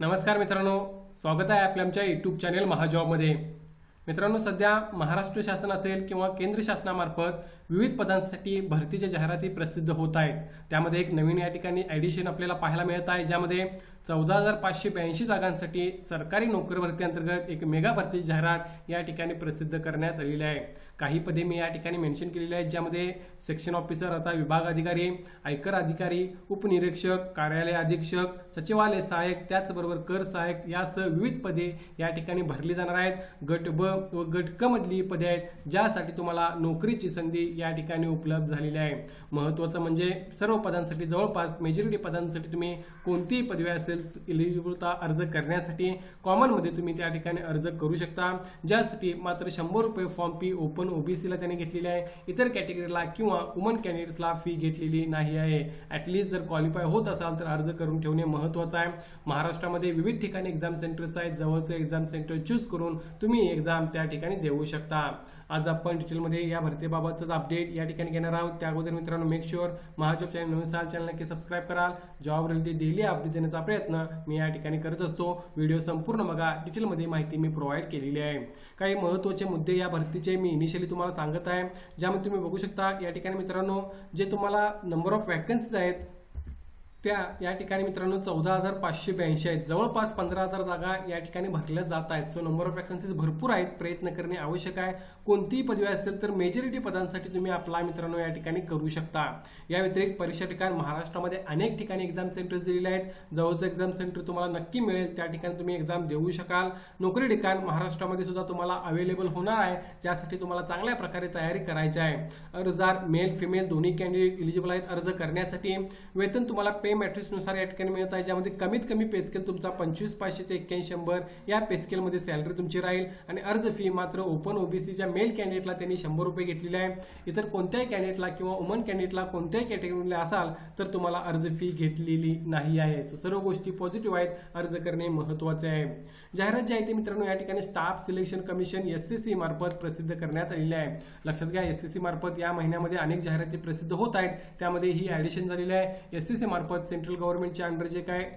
नमस्कार मित्रांनो स्वागत आहे आपल्या आमच्या यूट्यूब चॅनेल महाजॉबमध्ये. मित्रांनो सध्या महाराष्ट्र शासन असेल किंवा केंद्र शासनामार्फत विविध पदांसाठी भरतीच्या जाहिराती प्रसिद्ध होत आहेत. त्यामध्ये एक नवीन या ठिकाणी ॲडिशन आपल्याला पाहायला मिळत आहे ज्यामध्ये चौदा हजार पाचशे ब्याऐंशी जागांसाठी सरकारी नोकर भरती अंतर्गत एक मेगा भरती जाहिरात या ठिकाणी प्रसिद्ध करण्यात आलेली आहे. काही पदे मी या ठिकाणी मेन्शन केलेली आहेत ज्यामध्ये सेक्शन ऑफिसर आता विभाग अधिकारी आयकर अधिकारी उपनिरीक्षक कार्यालय अधीक्षक सचिवालय सहाय्यक त्याचबरोबर कर सहाय्यक यासह विविध पदे या ठिकाणी भरली जाणार आहेत. गट ब व गट क मधली पदे आहेत ज्यासाठी तुम्हाला नोकरीची संधी या ठिकाणी उपलब्ध झालेली आहे. महत्त्वाचं म्हणजे सर्व पदांसाठी जवळपास मेजॉरिटी पदांसाठी तुम्ही कोणतीही पदवी असेल इलिजिबलता अर्ज करण्यासाठी कॉमनमध्ये तुम्ही त्या ठिकाणी अर्ज करू शकता. ज्यासाठी मात्र शंभर रुपये फॉर्म फी ओपन ओबीसीला त्याने घेतलेली आहे. इतर कॅटेगरीला किंवा वुमन कॅन्डिडेट्सला फी घेतलेली नाही आहे. ॲटलिस्ट जर क्वालिफाय होत असाल तर अर्ज करून ठेवणे महत्त्वाचं आहे. महाराष्ट्रामध्ये विविध ठिकाणी एक्झाम सेंटर्स आहेत. जवळचं एक्झाम सेंटर चूज करून तुम्ही एक्झाम त्या ठिकाणी देऊ शकता. आज आपण डिटेलमध्ये या भरतीबाबतच अपडेट या ठिकाणी घेणार आहोत. त्या अगोदर मित्रांनो मेक शुअर महाजॉब चॅनल नवीन साल चॅनल नक्की सबस्क्राईब कराल. जॉब रिलेटेड डेली अपडेट देण्याचा प्रयत्न प्रयत्न मी या ठिकाणी करत असतो. व्हिडिओ संपूर्ण बघा. डिटेलमध्ये माहिती मी प्रोव्हाइड केलेली आहे. काही महत्त्वाचे मुद्दे या भरतीचे मी इनिशियली तुम्हाला सांगत आहे. ज्यामध्ये तुम्ही बघू शकता या ठिकाणी मित्रांनो जे तुम्हाला नंबर ऑफ वॅकन्सीज आहेत त्या या ठिकाणी मित्रांनो चौदा हजार पाचशे ब्याऐंशी आहेत. जवळपास पंधरा हजार जागा या ठिकाणी भरल्या जात आहेत. सो नंबर ऑफ वॅकन्सीज भरपूर आहेत. प्रयत्न करणे आवश्यक आहे. कोणतीही पदवी असेल तर मेजॉरिटी पदांसाठी तुम्ही अप्लाय मित्रांनो या ठिकाणी करू शकता. या व्यतिरिक्त परीक्षा ठिकाण महाराष्ट्रामध्ये अनेक ठिकाणी एक्झाम सेंटर्स दिलेले आहेत. जवळचं एक्झाम सेंटर तुम्हाला नक्की मिळेल. त्या ठिकाणी तुम्ही एक्झाम देऊ शकाल. नोकरी ठिकाण महाराष्ट्रामध्ये सुद्धा तुम्हाला अवेलेबल होणार आहे. त्यासाठी तुम्हाला चांगल्या प्रकारे तयारी करायची आहे. अर्जदार मेल फिमेल दोन्ही कॅन्डिडेट इलिजिबल आहेत. अर्ज करण्यासाठी वेतन तुम्हाला पे मॅट्रिक्सनुसार या ठिकाणी मिळत आहे ज्यामध्ये कमीत कमी पेस्केल तुमचा पंचवीस पाचशे ते एक्क्याऐंशी शंभर या पेस्केलमध्ये सॅलरी तुमची राहील. आणि अर्ज फी मात्र ओपन ओबीसीच्या मेल कॅन्डिडेटला त्यांनी शंभर रुपये घेतलेले आहे. इतर कोणत्याही कॅन्डिडेटला किंवा वुमन कॅन्डिडेटला कोणत्याही कॅटेगरीला असाल तर तुम्हाला अर्ज फी घेतलेली नाही आहे. सो सर्व गोष्टी पॉझिटिव्ह आहेत. अर्ज करणे महत्त्वाचे आहे. जाहिरात जी आहे ती मित्रांनो या ठिकाणी staff selection commission S C C मार्फत प्रसिद्ध करण्यात आलेली आहे. लक्षात घ्या एस सी सी मार्फत या महिन्यामध्ये अनेक जाहिराती प्रसिद्ध होत आहेत. त्यामध्ये ही ॲडिशन झालेली आहे. एस सी सी मार्फत सेंट्रल गव्हर्नमेंटच्या अंडर जे काय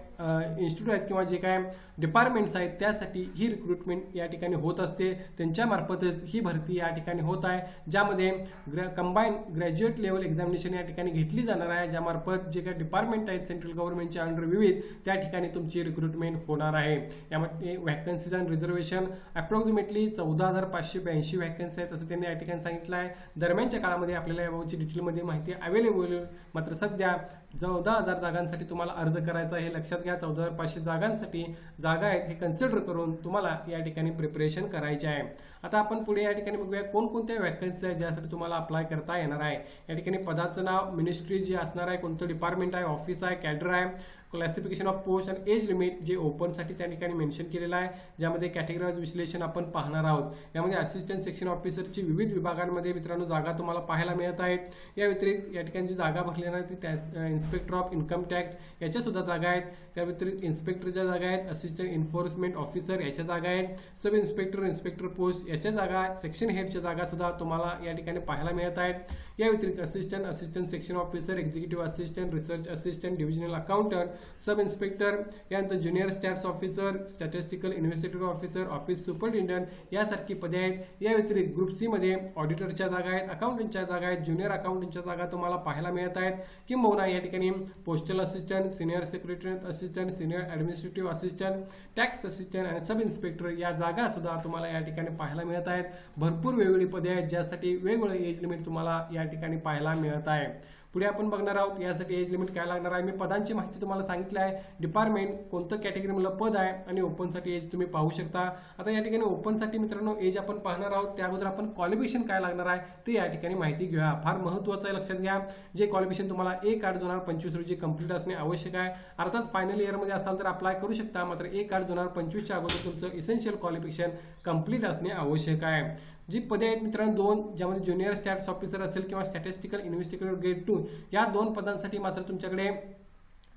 इन्स्टिट्यूट आहेत किंवा जे काय डिपार्टमेंट्स आहेत त्यासाठी ही रिक्रुटमेंट या ठिकाणी होत असते. त्यांच्यामार्फतच ही भरती या ठिकाणी होत आहे ज्यामध्ये ग्रॅ कंबाईन ग्रॅज्युएट लेवल एक्झामिनेशन या ठिकाणी घेतली जाणार आहे ज्यामार्फत जे काही डिपार्टमेंट आहेत सेंट्रल गव्हर्नमेंटच्या अंडर विविध त्या ठिकाणी तुमची रिक्रुटमेंट होणार आहे. यामध्ये व्हॅकन्सीज अँड रिझर्वेशन अप्रॉक्सिमेटली चौदा हजार पाचशे ब्याऐंशी व्हॅकन्सी आहेत असं त्यांनी या ठिकाणी सांगितलं आहे. दरम्यानच्या काळामध्ये आपल्याला याबाबतची डिटेलमध्ये माहिती अवेलेबल होईल मात्र सध्या चौदा हजार जागांसाठी तुम्हाला अर्ज करायचा आहे हे लक्षात घ्या. चौदा हजार पाचशे जागांसाठी जागा आहेत हे कन्सिडर करून तुम्हाला या ठिकाणी प्रिपरेशन करायचे आहे. आता आपण पुढे या ठिकाणी बघूया कोणकोणत्या वॅकन्सी आहेत ज्यासाठी तुम्हाला अप्लाय करता येणार आहे? या ठिकाणी पदाचं नाव मिनिस्ट्री जी असणार आहे कोणतं डिपार्टमेंट आहे ऑफिस आहे कॅडर आहे classification of post and age limit जे ओपनसाठी त्या ठिकाणी मेन्शन केलेलं आहे. ज्यामध्ये कॅटेगरीज विश्लेषण आपण पाहणार आहोत. यामध्ये असिस्टंट सेक्शन ऑफिसरची विविध विभागांमध्ये मित्रांनो जागा तुम्हाला पाहायला मिळत आहेत. या व्यतिरिक्त या ठिकाणी जी जागा भरली आहे ती इन्स्पेक्टर ऑफ इन्कम टॅक्स याच्या सुद्धा जागा आहेत. त्या व्यतिरिक्त इन्स्पेक्टरच्या जागा आहेत असिस्टंट एन्फोर्समेंट ऑफिसर याच्या जागा आहेत सब इन्स्पेक्टर इन्स्पेक्टर पोस्ट याच्या जागा आहेत सेक्शन हेडच्या जागा सुद्धा तुम्हाला या ठिकाणी पाहायला मिळत आहेत. या व्यतिरिक्त assistant assistant section officer executive assistant research assistant divisional accountant sub inspector यानंतर junior stats officer statistical investigative officer office superintendent यासारखी पदे आहेत. या व्यतिरिक्त ग्रुप सी मध्ये ऑडिटरच्या जागा आहेत अकाउंटंटच्या जागा आहेत ज्युनियर अकाउंटंटच्या जागा तुम्हाला पाहायला मिळत आहेत. किंबहुना या ठिकाणी postal assistant senior secretary assistant senior administrative assistant tax assistant आणि सब इन्स्पेक्टर या जागा सुद्धा तुम्हाला या ठिकाणी पाहायला मिळत आहेत. भरपूर वेगवेगळी पदे आहेत ज्यासाठी वेगवेगळे एज लिमिट तुम्हाला या ठिकाणी पाहायला मिळत आहे. पुढे आपण बघणार आहोत यासाठी एज लिमिट काय लागणार आहे. मी पदांची माहिती तुम्हाला सांगितली आहे. डिपार्टमेंट कोणतं कॅटेगरीमधलं पद आहे आणि ओपनसाठी एज तुम्ही पाहू शकता. आता या ठिकाणी ओपनसाठी मित्रांनो एज आपण पाहणार आहोत. त्या अगोदर आपण क्वालिफिकेशन काय लागणार आहे ते या ठिकाणी माहिती घेऊया. फार महत्त्वाचं आहे लक्षात घ्या. जे क्वालिफिकेशन तुम्हाला एक आठ दोन हजार पंचवीस रोजी कंप्लीट असणे आवश्यक आहे. अर्थात फायनल इयरमध्ये असाल तर अप्लाय करू शकता. मात्र एक आठ दोन हजार पंचवीसच्या अगोदर तुमचं इसेन्शियल क्वालिफिकेशन कंप्लीट असणे आवश्यक आहे. जी पदे आहेत मित्रांनो दोन ज्यामध्ये ज्युनियर स्टॅट्स ऑफिसर असेल किंवा स्टॅटिस्टिकल इन्व्हेस्टिगेटर ग्रेड टू या दोन पदांसाठी मात्र तुमच्याकडे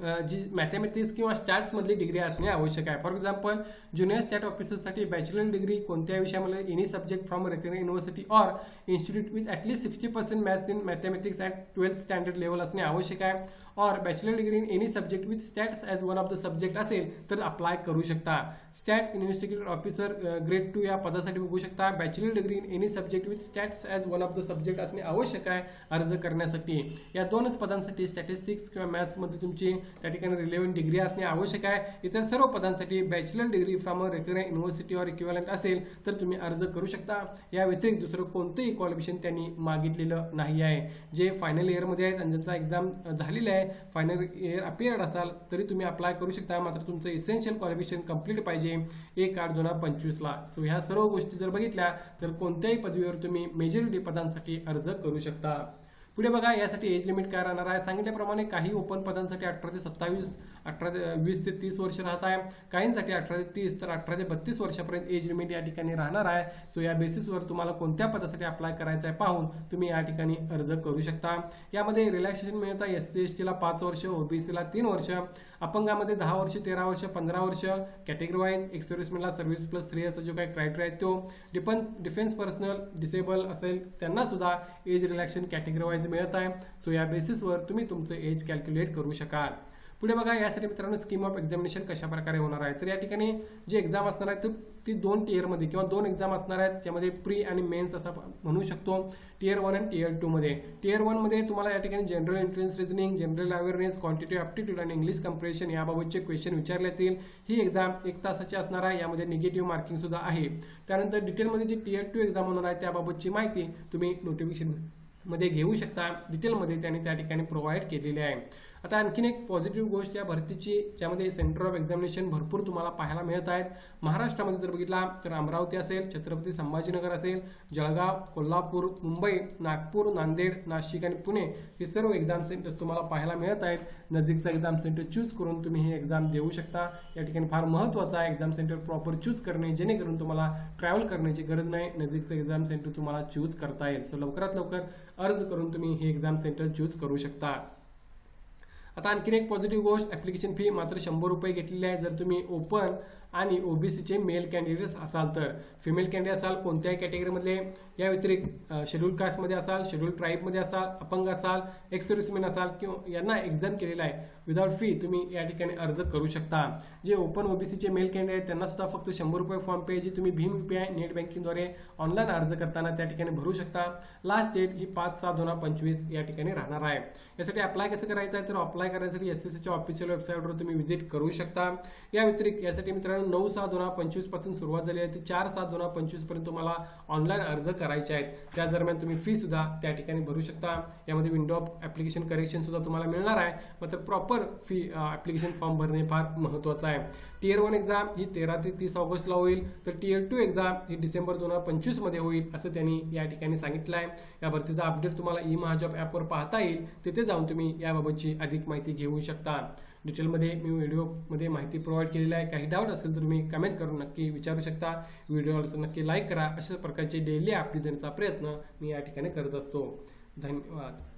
जी मॅथमॅटिक्स किंवा स्टॅट्समधली डिग्री असणे आवश्यक आहे. फॉर एक्झाम्पल ज्युनियर स्टॅट ऑफिसरसाठी बॅचलर डिग्री कोणत्या विषयामध्ये any subject from recognise university or institute with at least sixty percent maths in mathematics at twelfth standard level असणे आवश्यक आहे. Or bachelor degree in any subject with stats as one of the subject असेल तर apply करू शकता. Stat investigator officer grade two या पदासाठी बघू शकता. Bachelor degree in any subject with stats as one of the subject असणे आवश्यक आहे अर्ज करण्यासाठी. या दोनच पदांसाठी स्टॅटिस्टिक्स किंवा मॅथ्समध्ये तुमची त्या ठिकाणी रिलेव्हंट डिग्री असणे आवश्यक आहे. इतर सर्व पदांसाठी bachelor degree from a recognise university or equivalent असेल तर तुम्ही अर्ज करू शकता. या व्यतिरिक्त दुसरं कोणतंही क्वालिफिकेशन त्यांनी मागितलेलं नाही आहे. जे फायनल इयरमध्ये आहेत आणि ज्यांचा एक्झाम झालेला आहे फायनल इयर अपिअर्ड असाल तरी तुम्ही अप्लाय करू शकता. मात्र तुमचं इसेन्शियल क्वालिफिकेशन कंप्लीट पाहिजे. एक आठ दोन हजार पंचवीसला सो ह्या सर्व गोष्टी जर बघितल्या तर कोणत्याही पदवीवर तुम्ही मेजॉरिटी पदांसाठी अर्ज करू शकता. पुढे बघा यासाठी एज लिमिट काय राहणार आहे? सांगितल्याप्रमाणे काही ओपन पदांसाठी अठरा ते सत्तावीस अठरा ते वीस ते तीस वर्ष राहत आहे. काहींसाठी अठरा ते तीस तर अठरा ते बत्तीस वर्षापर्यंत एज लिमिट या ठिकाणी राहणार आहे. सो या बेसिसवर तुम्हाला कोणत्या पदासाठी अप्लाय करायचं आहे पाहून तुम्ही या ठिकाणी अर्ज करू शकता. यामध्ये रिलॅक्सेशन मिळत. आहे एस सी एस टीला पाच वर्ष ओबीसीला तीन वर्ष. अपंगामध्ये दहा वर्ष तेरा वर्ष पंधरा वर्ष. कॅटेगरी वाईज एक्स सर्व्हिसमॅनला सर्व्हिस प्लस थ्री असा जो काही क्रायटेरिया आहे तो डिपन डिफेन्स पर्सनल डिसेबल असेल त्यांना सुद्धा एज रिलॅक्शन कॅटेगरी वाईज मिळत आहे. सो या बेसिसवर तुम्ही तुमचं एज कॅल्क्युलेट करू शकाल. पुढे बघा यासाठी मित्रांनो स्कीम ऑफ एक्झामिनेशन कशा प्रकारे होणार आहे? तर या ठिकाणी जी एक्झाम असणार आहे तर ती दोन टीयरमध्ये किंवा दोन एक्झाम असणार आहेत ज्यामध्ये प्री आणि मेन्स असं म्हणू शकतो. टीयर वन आणि टीयर टू मध्ये. टियर वनमध्ये तुम्हाला या ठिकाणी general entrance reasoning general awareness quantity aptitude आणि इंग्लिश कम्प्रेशन याबाबतचे क्वेश्चन विचारले जातील. ही एक्झाम एक तासाची असणार आहे यामध्ये निगेटिव्ह मार्किंग सुद्धा आहे. त्यानंतर डिटेलमध्ये जी टीयर टू एक्झाम होणार आहे त्याबाबतची माहिती तुम्ही नोटिफिकेशनमध्ये घेऊ शकता. डिटेलमध्ये त्यांनी त्या ठिकाणी प्रोव्हाइड केलेली आहे. आता आणखीन एक पॉझिटिव्ह गोष्ट या भरतीची ज्यामध्ये सेंटर ऑफ एक्झामिनेशन भरपूर तुम्हाला पाहायला मिळत आहेत. महाराष्ट्रामध्ये जर बघितला तर अमरावती असेल छत्रपती संभाजीनगर असेल जळगाव कोल्हापूर मुंबई नागपूर नांदेड नाशिक आणि पुणे हे सर्व एक्झाम सेंटर्स तुम्हाला पाहायला मिळत आहेत. नजीकचा एक्झाम सेंटर चूज करून तुम्ही ही एक्झाम देऊ शकता. या ठिकाणी फार महत्त्वाचा आहे एक्झाम सेंटर प्रॉपर चूज करणे जेणेकरून तुम्हाला ट्रॅव्हल करण्याची गरज नाही. नजीकचं एक्झाम सेंटर तुम्हाला चूज करता येईल. सो लवकरात लवकर अर्ज करून तुम्ही हे एक्झाम सेंटर चूज करू शकता. आता आणखीन एक पॉझिटिव्ह गोष्ट ऍप्लिकेशन फी मात्र शंभर रुपये घेतलेली आहे. जर तुम्ही ओपन आणि ओबीसीचे मेल कॅन्डिडेट्स असाल तर. फिमेल कॅन्डिडेट असाल कोणत्याही कॅटेगरीमधले या व्यतिरिक्त शेड्यूल कास्टमध्ये असाल शेड्यूल ट्राईबमध्ये असाल अपंग असाल एक्स सर्व्हिसमॅन असाल किंवा यांना एक्झाम केलेला आहे. विदाउट फी तुम्ही या ठिकाणी अर्ज करू शकता. जे ओपन ओबीसीचे मेल कॅन्डिडेट त्यांना सुद्धा फक्त शंभर रुपये फॉर्म पे जे तुम्ही भीम युपीआय नेट बँकिंगद्वारे ऑनलाईन अर्ज करताना त्या ठिकाणी भरू शकता. लास्ट डेट ही पाच सात दोन हजार पंचवीस या ठिकाणी राहणार आहे. यासाठी अप्लाय कसं करायचं आहे? तर अप्लाय करण्यासाठी एस एस सीच्या ऑफिशियल वेबसाईटवर तुम्ही व्हिजिट करू शकता. या व्यतिरिक्त यासाठी मित्रांनो नऊ सहा दोन हजार पंचवीसपासून सुरुवात झाली आहे. ती चार सात दोन हजार पंचवीसपर्यंत तुम्हाला ऑनलाईन अर्ज करायचे आहेत. त्या दरम्यान तुम्ही फी सुद्धा त्या ठिकाणी भरू शकता. यामध्ये विंडो ऑफ ऍप्लिकेशन करेक्शन सुद्धा तुम्हाला मिळणार आहे. मात्र प्रॉपर फी ऍप्लिकेशन फॉर्म भरणे फार महत्वाचं आहे. टीयर वन एक्झाम ही तेरा ते तीस ऑगस्टला होईल. तर टीयर टू एक्झाम ही डिसेंबर दोन हजार पंचवीसमध्ये होईल असं त्यांनी या ठिकाणी सांगितलं आहे. या भरतीचा अपडेट तुम्हाला ई महाजॉब ॲपवर पाहता येईल. तिथे जाऊन तुम्ही याबाबतची अधिक माहिती घेऊ शकता. डिटेलमध्ये मी व्हिडिओमध्ये माहिती प्रोव्हाइड केलेली आहे. काही डाऊट असेल तर तुम्ही कमेंट करून नक्की विचारू शकता. व्हिडिओ असेल नक्की लाईक करा. अशा प्रकारचे डेली अपडेट देण्याचा प्रयत्न मी या ठिकाणी करत असतो. धन्यवाद.